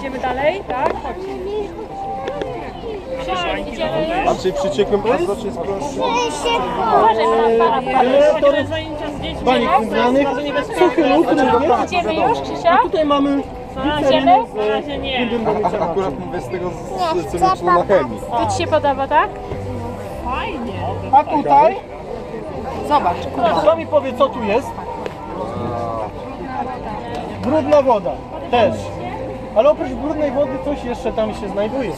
Idziemy dalej, tak? Krzysiek, idziemy A czy przyciekłym prosto, czy jest prostszy? Uważaj, pana, pana, pana. Zajęcia z dziećmi. banik tak? wybranych, suchy. Idziemy już, Krzysia? Tutaj mamy Idziemy? Na razie nie. Akurat mówię z tego, z- co liczyło na chemii. To Ci się podoba, tak? A tutaj? Zobacz. Kto mi powie, co tu jest? Brudna woda. Też. Ale oprócz brudnej wody coś jeszcze tam się znajduje.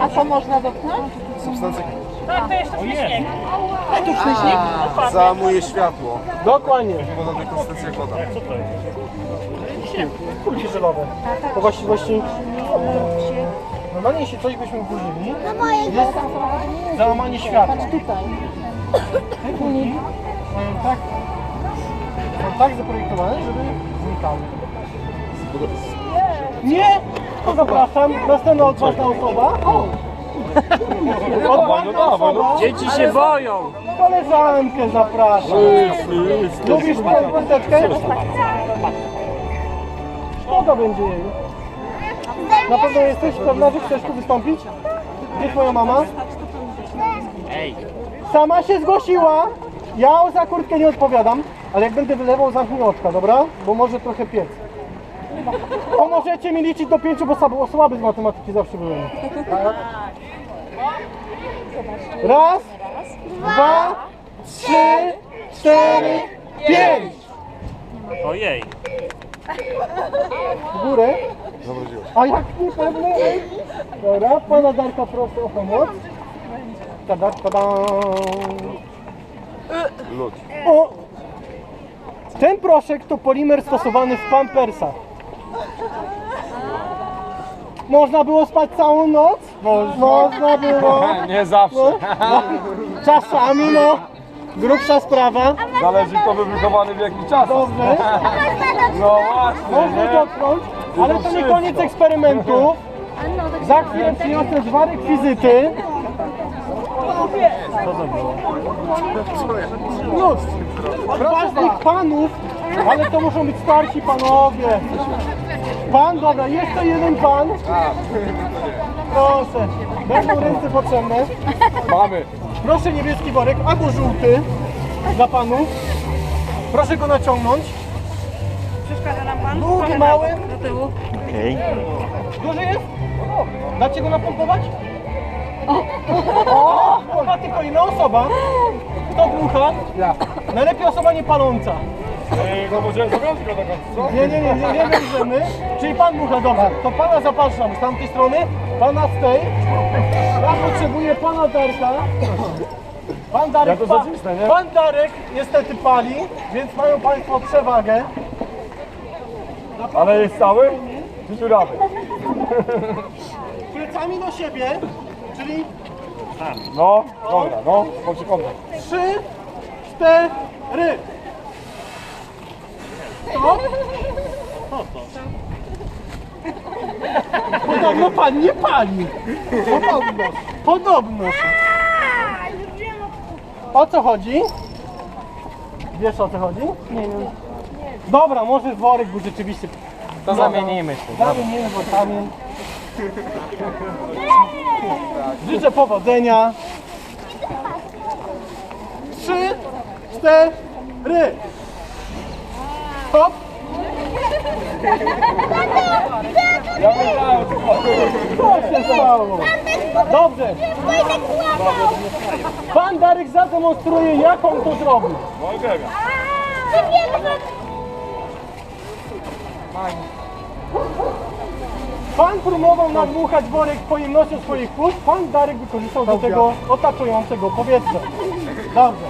A co można dotknąć? Substancja Tak, to jeszcze śnieg. załamuje światło. Dokładnie. Podobna konsystencja jak woda. Kulki żelowe. Po właściwości e, normalnie jeśli coś byśmy burzyli, jest załamanie światła. Tutaj. Te kulki mają tak, są tak zaprojektowane, żeby znikały. Nie! To zapraszam, następna odważna osoba. Odważna osoba. Dzieci się boją. Koleżankę zapraszam. Lubisz pan kosteczkę? Szkoda będzie jej. Na pewno jesteś pewna, że chcesz tu wystąpić? Gdzie twoja mama? Sama się zgłosiła. Ja za kurtkę nie odpowiadam, ale jak będę wylewał, zamknij oczka, dobra? Bo może trochę piec. Pomożecie mi liczyć do pięciu, bo słaby, słaby z matematyki zawsze byłem. Raz, dwa, trzy, cztery, pięć. Ojej. W górę. A jak niepewny? Dobra, pana Darka proszę o pomoc. Tada, tada. Lód. O! Ten proszek to polimer stosowany w pampersach. Można było spać całą noc? Można było. Nie zawsze. No, czasami no. Grubsza sprawa. Zależy kto był wychowany w jakich czasach. Dobrze. No właśnie. Można dotknąć, ale to nie koniec eksperymentu. Za chwilę przyniosę dwa rekwizyty. Plus, ważnych panów, ale to muszą być starsi panowie. Pan, dobra, jeszcze jeden pan. Proszę, będą ręce potrzebne. Mamy. Proszę niebieski worek, albo żółty dla panów. Proszę go naciągnąć. Przeszkadza nam pan? Długi, mały. Do tyłu. Duży jest? Dacie go napompować? O! Dmucha tylko jedna osoba. Kto dmucha? Ja. Najlepiej osoba nie No może zawiązkę taką, co? Nie, nie, nie, nie, nie będziemy. Czyli pan dmucha, dobra. To pana zapraszam z tamtej strony, pana z tej. Ja potrzebuję pana Darka. Pan Darek, Ja to pa- zacisnę, nie? pan Darek niestety pali, więc mają państwo przewagę. Ale jest cały? Czy dziurawy? Plecami do siebie, czyli No, dobra, no, po sekundach. Trzy, cztery. Stop. Podobno pan nie pali. Podobno. Podobno. O co chodzi? Wiesz o co chodzi? Nie wiem. Dobra, może worek był rzeczywiście. To zamienimy się. Zamienimy workami. Życzę powodzenia. Trzy, cztery. Stop. Ja wiedziałem, co Co się stało? Dobrze. Pan Darek zademonstruje, jak on to zrobił. Mogę. Pan próbował nadmuchać worek pojemnością swoich płuc, pan Darek wykorzystał do tego otaczającego powietrze. Dobrze.